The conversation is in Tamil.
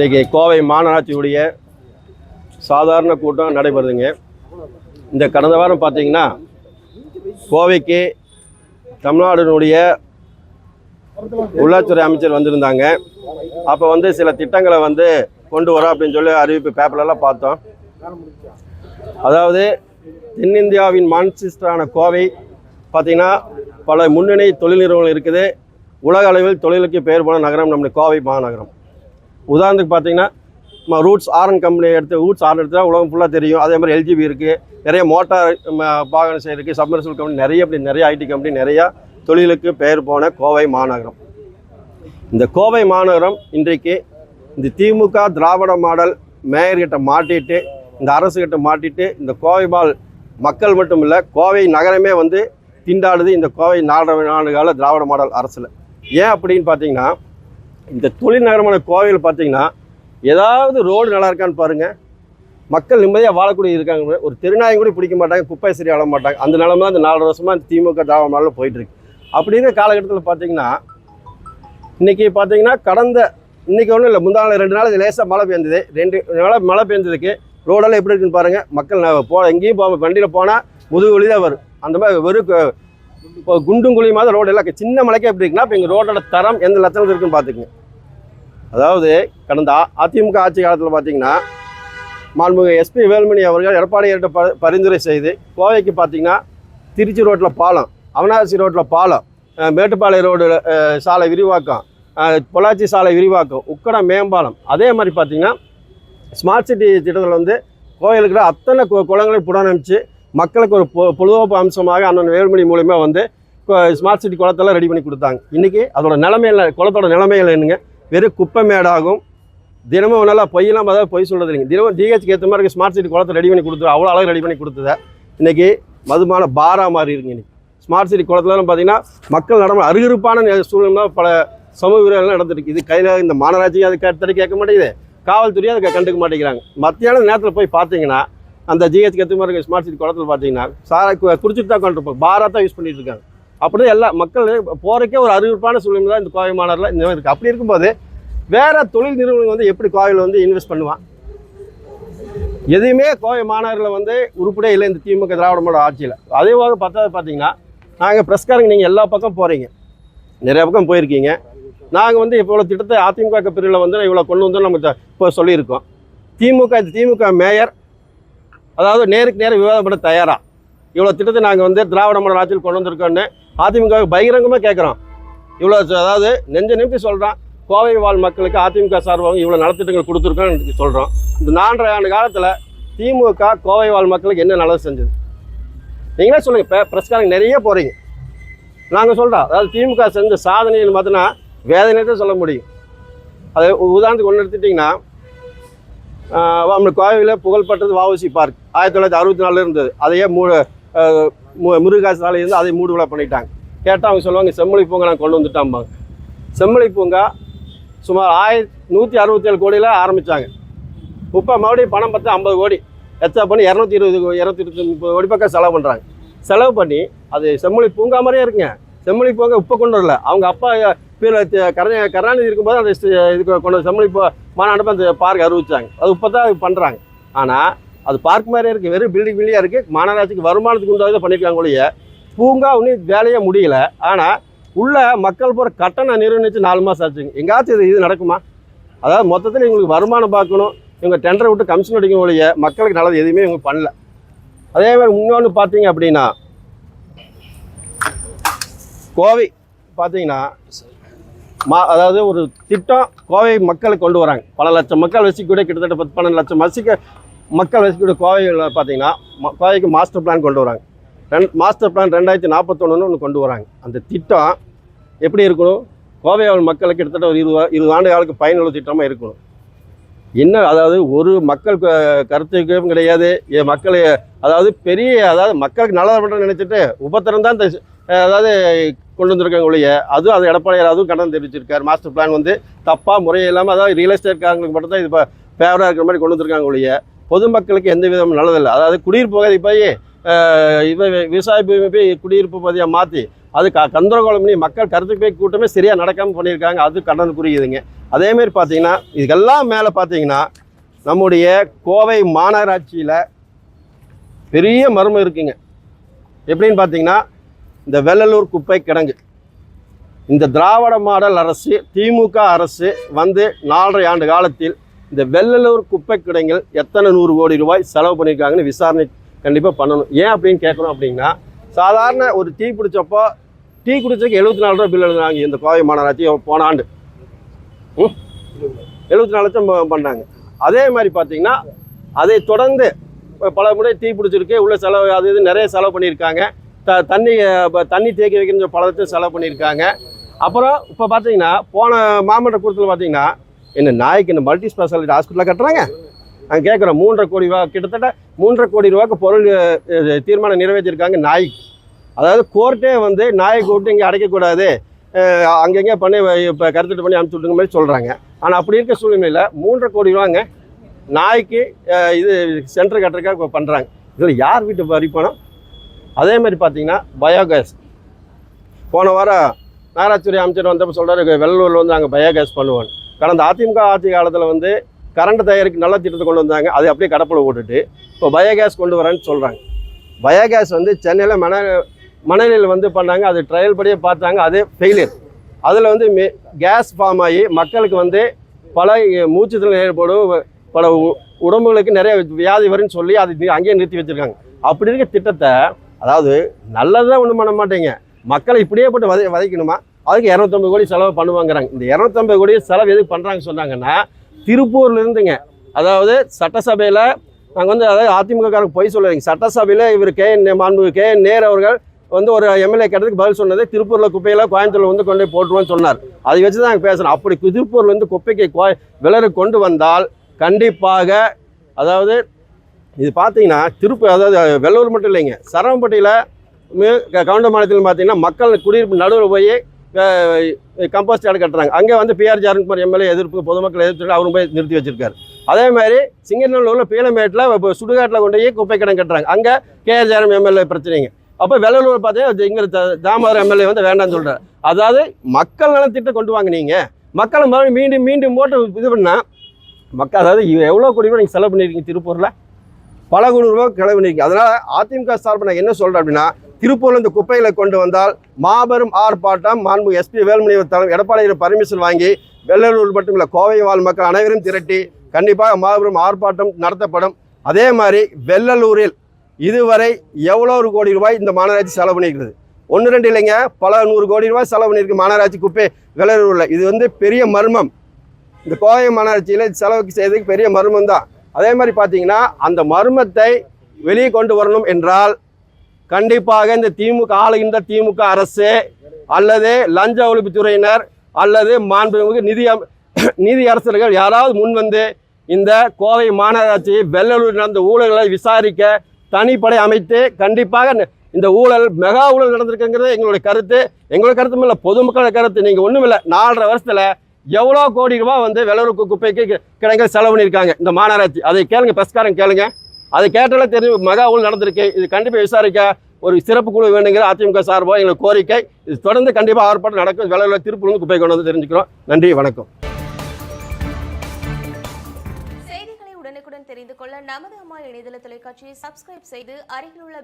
இன்றைக்கி கோவை மாநகராட்சியுடைய சாதாரண கூட்டம் நடைபெறுதுங்க. இந்த கடந்த வாரம் பார்த்தீங்கன்னா கோவைக்கு தமிழ்நாடுனுடைய உள்ளாட்சித்துறை அமைச்சர் வந்திருந்தாங்க. அப்போ வந்து சில திட்டங்களை வந்து கொண்டு வரோம் அப்படின்னு சொல்லி அறிவிப்பு பேப்பர்லலாம் பார்த்தோம். அதாவது தென்னிந்தியாவின் மான்சிஸ்டரான கோவை பார்த்திங்கன்னா பல முன்னணி தொழில் நிறுவனங்கள் இருக்குது. உலக அளவில் தொழிலுக்கு பெயர் போன நகரம் நம்முடைய கோவை மாநகரம். உதாரணத்துக்கு பார்த்தீங்கன்னா நம்ம ரூட்ஸ் ஆரன் கம்பெனி எடுத்து ரூட்ஸ் ஆரன் எடுத்தால் உலகம் ஃபுல்லாக தெரியும். அதே மாதிரி எல்ஜிபி இருக்குது நிறைய மோட்டார் வாகனம் இருக்குது சப்மர்சல் கம்பெனி நிறைய இப்படி நிறைய ஐடி கம்பெனி நிறையா தொழிலுக்கு பெயர் போன கோவை மாநகரம். இந்த கோவை மாநகரம் இன்றைக்கு இந்த திமுக திராவிட மாடல் மேயர்கிட்ட மாட்டிட்டு இந்த அரசுகிட்ட மாட்டிட்டு இந்த கோவை பால் மக்கள் மட்டும் இல்லை கோவை நகரமே வந்து திண்டாடுது இந்த கோவை நாடு நாடுகால திராவிட மாடல் அரசில். ஏன் அப்படின்னு பார்த்தீங்கன்னா இந்த தொழில் நகரமான கோவையில் பார்த்தீங்கன்னா ஏதாவது ரோடு நல்லா இருக்கான்னு பாருங்கள் மக்கள் நிம்மதியாக வாழக்கூடிய இருக்காங்க. ஒரு திருநாயம் கூட பிடிக்க மாட்டாங்க குப்பை சரி ஆட மாட்டாங்க. அந்த நிலமை அந்த நாலு வருஷமாக இந்த திமுக திராவிட போயிட்டுருக்கு. அப்படிங்கிற காலகட்டத்தில் பார்த்தீங்கன்னா இன்றைக்கி பார்த்தீங்கன்னா கடந்த இன்றைக்கி ஒன்றும் இல்லை முந்தா நாள் ரெண்டு நாள் லேசாக மழை பெய்ஞ்சது ரெண்டு நாள் மழை பெய்ஞ்சதுக்கு ரோடெல்லாம் எப்படி இருக்குன்னு பாருங்கள் மக்கள் ந- போ எங்கேயும் போக வண்டியில் போனால் முதுகு வழி தான் வரும். அந்த மாதிரி வெறும் இப்போ குண்டும் குழியுமா தான் ரோடு எல்லாம் சின்ன மலைக்கே எப்படி இருக்குன்னா இப்போ எங்கள் ரோடோட தரம் எந்த லட்சணத்தில் இருக்குன்னு பார்த்துக்குங்க அதாவது கடந்த அதிமுக ஆட்சி காலத்தில் பார்த்தீங்கன்னா மாண்புமிகு எஸ்பி வேலுமணி அவர்கள் எடப்பாடியார்கிட்ட ப பரிந்துரை செய்து கோவைக்கு பார்த்தீங்கன்னா திருச்சி ரோட்டில் பாலம் அவனாசி ரோட்டில் பாலம் மேட்டுப்பாளைய மேட்டுப்பாளையம் ரோடு சாலை விரிவாக்கம் பொள்ளாச்சி சாலை விரிவாக்கம் உக்கடம் மேம்பாலம் அதே மாதிரி பார்த்திங்கன்னா ஸ்மார்ட் சிட்டி திட்டத்தில் வந்து கோயிலுக்கு இருக்கிற அத்தனை கு- குளங்களையும் புனரமைச்சு மக்களுக்கு ஒரு பொ பொழுதுபோக்கு அம்சமாக அண்ணன் வேலுமணி மூலிமா வந்து ஸ்மார்ட் சிட்டி குளத்தெல்லாம் ரெடி பண்ணி கொடுத்தாங்க. இன்றைக்கி அதோட நிலைமையில குளத்தோட நிலைமையில் என்னங்க? வெறும் குப்பை மேடாகும் தினமும் நல்லா பொய்யெல்லாம் பார்த்தா பொய் சொல்கிறது இல்லைங்க. தினமும் டிஹெச்க்கு ஏற்ற மாதிரி ஸ்மார்ட் சிட்டி குளத்தை ரெடி பண்ணி கொடுத்துரு அவ்வளோ அழகாக ரெடி பண்ணி கொடுத்தத இன்றைக்கி மதுமான பாரா மாதிரி இருக்குங்க இன்றைக்கி ஸ்மார்ட் சிட்டி குளத்துலலாம் பார்த்தீங்கன்னா மக்கள் நடமா அருகிருப்பான சூழ்நிலை பல சமூக விரோதங்கள் நடந்துருக்கு. இது கையில் இந்த மாநகராட்சியும் அதுக்கு அடுத்தடி கேட்க மாட்டேங்குது. காவல்துறையும் அதை கண்டுக்க மாட்டேங்கிறாங்க. மத்தியான நேரத்தில் போய் பார்த்தீங்கன்னா அந்த ஜிஹெச் ஏற்ற மாதிரி ஸ்மார்ட் சிட்டி குளத்தில் பார்த்தீங்கன்னா சாரை குடிச்சிட்டு தான் உட்காந்துருப்போம் பாரா தான் யூஸ் பண்ணிட்டு இருக்காங்க. அப்படிதான் எல்லா மக்கள் போகிறக்கே ஒரு அறிவிப்பான சூழ்நிலை தான் இந்த கோவை மாநகரில் இந்த மாதிரி இருக்குது அப்படி இருக்கும்போது வேற தொழில் நிறுவனங்கள் வந்து எப்படி கோவையில் வந்து இன்வெஸ்ட் பண்ணுவான்? எதையுமே கோவை மாநகரில் வந்து உருப்படியே இல்லை இந்த திமுக திராவிட மாடல் ஆட்சியில். அதே போக பார்த்தா பார்த்தீங்கன்னா நாங்கள் ப்ரெஸ்காரங்க நீங்கள் எல்லா பக்கம் போகிறீங்க நிறைய பக்கம் போயிருக்கீங்க. நாங்கள் வந்து இப்போ இவ்வளோ திட்டத்தை அதிமுக பிரிவில் வந்து இவ்வளோ கொண்டு வந்து நம்ம இப்போ சொல்லியிருக்கோம். திமுக இந்த திமுக மேயர் அதாவது நேருக்கு நேரம் விவாதம் பண்ண தயாராக இவ்வளோ திட்டத்தை நாங்கள் வந்து திராவிட மாடல் ஆட்சியில் கொண்டு வந்திருக்கோன்னு அதிமுக பகிரங்கமாக கேட்குறோம் இவ்வளோ அதாவது நெஞ்ச நிமித்தி சொல்கிறான் கோவை வாழ் மக்களுக்கு அதிமுக சார்பாக இவ்வளோ நலத்திட்டங்கள் கொடுத்துருக்கோன்னு சொல்கிறோம் இந்த நான்கரை ஆண்டு காலத்தில் திமுக கோவை வாழ் மக்களுக்கு என்ன நல்லது செஞ்சது? நீங்களே சொல்லுங்கள் இப்போ பிரஸ்காரங்க நிறைய போகிறீங்க நாங்கள் சொல்கிறோம் அதாவது திமுக செஞ்ச சாதனைன்னு பார்த்தோன்னா வேதனையத்தை தான் சொல்ல முடியும். அது உதாரணத்துக்கு ஒன்று எடுத்துட்டிங்கன்னா நம்ம கோவையில் புகழ்பெற்றது வஉசி பார்க். ஆயிரத்தி தொள்ளாயிரத்தி அறுபத்தி நாலில் இருந்தது. அதையே மூ மு- முருகாசு சாலை இருந்து அதை மூடு பண்ணிட்டாங்க. கேட்டால் அவங்க சொல்லுவாங்க செம்மொழி பூங்கா நான் கொண்டு வந்துட்டாம்பாங்க. செம்மொழி பூங்கா சுமார் ஆயிரத்தி நூற்றி அறுபத்தேழு கோடியில் ஆரம்பித்தாங்க இப்போ மறுபடியும் பணம் பார்த்து ஐம்பது கோடி. எச்சா பண்ணி இரநூத்தி இருபது இரநூத்தி இருபத்தி முப்பது கோடி பக்கம் செலவு பண்ணுறாங்க செலவு பண்ணி அது செம்மொழி பூங்கா மாதிரியே இருக்குங்க. செம்மொழி பூங்கா இப்போ கொண்டு வரல. அவங்க அப்பா கருணா கருணாநிதி இருக்கும்போது அந்த இதுக்கு கொண்டு செம்மொழி பூ மாநாடு அந்த பார்க் அறிவிச்சாங்க. அது இப்போ தான் பண்ணுறாங்க ஆனால் அது பார்க் மாதிரியே இருக்குது வெறும் பில்டிங் பில்டிங்காக இருக்குது மாநகராட்சிக்கு வருமானத்துக்கு உண்டாக இதை பண்ணியிருக்காங்க ஒழிய பூங்கா ஒன்றும் வேலையே முடியல. ஆனால் உள்ள மக்கள் போகிற கட்டணம் நிர்ணயித்து நாலு மாதம் ஆச்சுங்க. எங்காச்சும் இது இது நடக்குமா? அதாவது மொத்தத்தில் இவங்களுக்கு வருமானம் பார்க்கணும். இவங்க டெண்டரை விட்டு கமிஷன் அடிக்கும் ஒழிய மக்களுக்கு நல்லது எதுவுமே இவங்க பண்ணல. அதே மாதிரி இன்னொன்று பார்த்தீங்க அப்படின்னா கோவை பார்த்தீங்கன்னா மா அதாவது ஒரு திட்டம் கோவை மக்களை கொண்டு வராங்க. பல லட்சம் மக்கள் வசிக்கக்கூடிய கிட்டத்தட்ட பத்து பன்னெண்டு லட்சம் வசிக்க மக்கள் வசிக்கக்கூடிய கோவையில் பார்த்தீங்கன்னா கோவைக்கு மாஸ்டர் பிளான் கொண்டு வராங்க. ரெண்டு மாஸ்டர் பிளான் ரெண்டாயிரத்தி நாற்பத்தொன்னு ஒன்று கொண்டு வராங்க. அந்த திட்டம் எப்படி இருக்கணும்? கோவை மக்களுக்கு கிட்டத்தட்ட ஒரு இருபது இருபது ஆண்டு காலத்துக்கு பயனுள்ள திட்டமாக இருக்கணும். என்ன அதாவது ஒரு மக்கள் கருத்துக்கும் கிடையாது. எ- மக்கள் அதாவது பெரிய அதாவது மக்களுக்கு நல்லது பண்ணுறேன்னு நினச்சிட்டு உபத்திரம் தான் இந்த அதாவது கொண்டு வந்திருக்காங்க ஒழிய அதுவும் அது எடப்பாடியார் அதுவும் கடன் தெரிவிச்சிருக்காரு. மாஸ்டர் பிளான் வந்து தப்பாக முறை இல்லாமல் அதாவது ரியல் எஸ்டேட்காரங்களுக்கு மட்டும் தான் இது இப்போ ஃபேவராக இருக்கிற மாதிரி கொண்டு வந்திருக்காங்க ஒழிய பொதுமக்களுக்கு எந்த விதமும் நல்லதில்லை. அதாவது குடியிருப்பு போகாது போய் இவ விவசாய பூமி போய் குடியிருப்பு பகுதியாக மாற்றி அது க கந்தரகோலம் பண்ணி மக்கள் கருத்து போய் கூட்டமே சரியாக நடக்காமல் பண்ணியிருக்காங்க. அது கண்டனத்துக்குரியதுங்க அதேமாரி பார்த்தீங்கன்னா இதுக்கெல்லாம் மேலே பார்த்தீங்கன்னா நம்முடைய கோவை மாநகராட்சியில் பெரிய மர்மம் இருக்குங்க. எப்படின்னு பார்த்தீங்கன்னா இந்த வெள்ளலூர் குப்பை கிடங்கு. இந்த திராவிட மாடல் அரசு திமுக அரசு வந்து நாலரை ஆண்டு காலத்தில் இந்த வெள்ளலூர் குப்பை கிடங்கில் எத்தனை நூறு கோடி ரூபாய் செலவு பண்ணியிருக்காங்கன்னு விசாரணை கண்டிப்பாக பண்ணணும். ஏன் அப்படின்னு கேட்கணும் அப்படின்னா சாதாரண ஒரு டீ பிடிச்சப்போ டீ குடிச்சதுக்கு எழுபத்தி நாலு ரூபா பில் எழுதுனாங்க இந்த கோவை மாநகராட்சி போன ஆண்டு. ம்? எழுபத்தி நாலு லட்சம் பண்ணாங்க. அதே மாதிரி பார்த்தீங்கன்னா அதை தொடர்ந்து பல முறை டீ பிடிச்சிருக்கு உள்ள செலவு அது இது நிறைய செலவு பண்ணியிருக்காங்க. த தண்ணி இப்போ தண்ணி தேக்கி வைக்கிற பல லட்சம் செலவு பண்ணியிருக்காங்க. அப்புறம் இப்போ பார்த்தீங்கன்னா போன மாமன்ற கூட்டத்தில் பார்த்தீங்கன்னா என்ன நாய்க்கு இந்த மல்டி ஸ்பெஷாலிட்டி ஹாஸ்பிட்டலாக கட்டுறாங்க? நாங்கள் கேட்குறோம் மூன்றரை கோடி ரூபா கிட்டத்தட்ட மூன்றரை கோடி ரூபாய்க்கு பொருள் தீர்மானம் நிறைவேற்றியிருக்காங்க நாய்க்கு. அதாவது கோர்ட்டே வந்து நாயை கூப்பிட்டு இங்கே அடைக்கக்கூடாது அங்கங்கே பண்ணி இப்போ கருத்துட்டு பண்ணி அனுப்பிச்சு விட்டுங்க மாதிரி சொல்கிறாங்க ஆனால் அப்படி இருக்க சூழ்நிலையில் மூன்றரை கோடி ரூபாங்க நாய்க்கு இது சென்டர் கட்டுறதுக்காக பண்ணுறாங்க இதில் யார் வீட்டு வரி பணம்? அதே மாதிரி பார்த்தீங்கன்னா பயோகேஸ். போன வாரம் நகராட்சித்துறை அமைச்சர் வந்தப்போ சொல்கிறாரு வெள்ளூரில் வந்து நாங்கள் பயோகேஸ் பண்ணுவோம் கடந்த அதிமுக ஆட்சி காலத்தில் வந்து கரண்ட் தயாரிக்க நல்ல திட்டத்தை கொண்டு வந்தாங்க. அதை அப்படியே கடப்பில் போட்டுட்டு இப்போ பயோகேஸ் கொண்டு வரேன்னு சொல்கிறாங்க பயோகேஸ் வந்து சென்னையில் மண மணலில் வந்து பண்ணாங்க. அது ட்ரையல் படியே பார்த்தாங்க. அது ஃபெயிலியர் அதில் வந்து மே கேஸ் ஃபார்ம் ஆகி மக்களுக்கு வந்து பல மூச்சுத்தில் ஏற்படும். பல உ- உடம்புகளுக்கு நிறைய வியாதி வரும்னு சொல்லி அது அங்கேயே நிறுத்தி வச்சுருக்காங்க. அப்படி இருக்க திட்டத்தை அதாவது நல்லதாக ஒன்றும் பண்ண மாட்டேங்க. மக்களை இப்படியே போட்டு வதை வதைக்கணுமா? அதுக்கு இரநூத்தம்பது கோடி செலவு பண்ணுவாங்கிறாங்க. இந்த இரநூத்தம்பது கோடி செலவு எதுக்கு பண்ணுறாங்க சொன்னாங்கன்னா திருப்பூர்ல இருந்துங்க அதாவது சட்டசபையில் நாங்கள் வந்து அதாவது அதிமுகக்காரங்க பொய் சொல்லுறீங்க சட்டசபையில் இவர் கே என் மாண்பு கே என் நேர் அவர்கள் வந்து ஒரு எம்எல்ஏ கேட்டதுக்கு பதில் சொன்னது திருப்பூரில் குப்பையில் கோயம்புத்தூர்ல வந்து கொண்டு போய் போட்டுருவோன்னு சொன்னார். அதை வச்சு தான் நாங்கள் பேசுகிறோம் அப்படி திருப்பூரில் வந்து குப்பைக்கு கோ விலரு கொண்டு வந்தால் கண்டிப்பாக அதாவது இது பார்த்தீங்கன்னா திருப்பூர் அதாவது வெள்ளூர் மட்டும் இல்லைங்க. சரவம்பட்டியில் கவுண்ட மாநிலத்தில் பார்த்தீங்கன்னா மக்கள் குடியிருப்பு நடுவில் போய் கம்போஸ்ட் யார்டு கட்டுறாங்க. அங்கே வந்து பிஆர் ஜாரன்குமார் எம்எல்ஏ எதிர்ப்பு பொதுமக்கள் எதிர்த்து அவரும் போய் நிறுத்தி வச்சிருக்காரு. அதே மாதிரி சிங்கநல்லூரில் பீலமேட்டில் இப்போ சுடுகாட்டில் கொண்டு போய் குப்பை கிடம் கட்டுறாங்க. அங்கே கேஆர் ஜாரம் எம்எல்ஏ பிரச்சனைங்க. அப்போ வெள்ளலூர் பார்த்தீங்கன்னா இங்கே தாமோதர் எம்எல்ஏ வந்து வேண்டாம்னு சொல்கிறார் அதாவது மக்கள் நலத்திட்டம் கொண்டு வாங்க நீங்கள் மக்களை மறுபடியும் மீண்டும் மீண்டும் போட்டு இது பண்ணால் மக்கள் அதாவது எவ்வளோ கோடி ரூபாய் நீங்கள் செலவு பண்ணியிருக்கீங்க திருப்பூரில்? பல கோடி ரூபா செலவு பண்ணியிருக்கீங்க அதனால் அதிமுக சார்பில் நான் என்ன சொல்கிறேன் அப்படின்னா திருப்பூர்ல இந்த குப்பைகளை கொண்டு வந்தால் மாபெரும் ஆர்ப்பாட்டம். மாண்பு எஸ்பி வேலுமணி தலைவர் எடப்பாடியில் பர்மிஷன் வாங்கி வெள்ளலூர் மட்டும் இல்லை கோவை வாழ் மக்கள் அனைவரும் திரட்டி கண்டிப்பாக மாபெரும் ஆர்ப்பாட்டம் நடத்தப்படும். அதே மாதிரி வெள்ளலூரில் இதுவரை எவ்வளோ ஒரு கோடி ரூபாய் இந்த மாநகராட்சி செலவு பண்ணியிருக்குது ஒன்று ரெண்டு இல்லைங்க. பல நூறு கோடி ரூபாய் செலவு பண்ணியிருக்கு மாநகராட்சி குப்பை வெள்ளலூரில். இது வந்து பெரிய மர்மம். இந்த கோவை மாநகராட்சியில் செலவுக்கு செய்ததுக்கு பெரிய மர்மம் தான் அதே மாதிரி பார்த்தீங்கன்னா அந்த மர்மத்தை வெளியே கொண்டு வரணும் என்றால் கண்டிப்பாக இந்த திமுக ஆளுகின்ற திமுக அரசு அல்லது லஞ்ச ஒழிப்புத்துறையினர் அல்லது மாண்புமிகு நிதி நிதி அரசர்கள் யாராவது முன் வந்து இந்த கோவை மாநகராட்சி வெள்ளலூர் நடந்த ஊழல்களை விசாரிக்க தனிப்படை அமைத்து கண்டிப்பாக இந்த ஊழல் மெகா ஊழல் நடந்திருக்குங்கிறது எங்களுடைய கருத்து. எங்களுடைய கருத்தும் இல்லை பொதுமக்களோட கருத்து. நீங்கள் ஒன்றும் இல்லை நாலரை வருஷத்தில் எவ்வளோ கோடி ரூபாய் வந்து வெள்ளலூர் கு- குப்பைக்கு கிடங்க செலவு பண்ணியிருக்காங்க இந்த மாநகராட்சி. அதை கேளுங்க பஸ்காரம் கேளுங்க. அது கேட்டாலே தெரியும் மகா ஊழல் நடந்திருக்கு இது கண்டிப்பாக விசாரிக்க ஒரு சிறப்பு குழு வேணுங்கிற அதிமுக சார்பாக எங்களுக்கு கோரிக்கை. இது தொடர்ந்து கண்டிப்பாக ஆர்ப்பாட்டம் நடக்கும். வெள்ளலூர் திருப்பூர் குப்பை கொண்டு வந்து தெரிஞ்சுக்கிறோம். நன்றி வணக்கம். செய்திகளை உடனுக்குடன் தெரிந்து கொள்ள நமது அம்மா இணையதள தொலைக்காட்சியை சப்ஸ்கிரைப் செய்து அருகில் உள்ள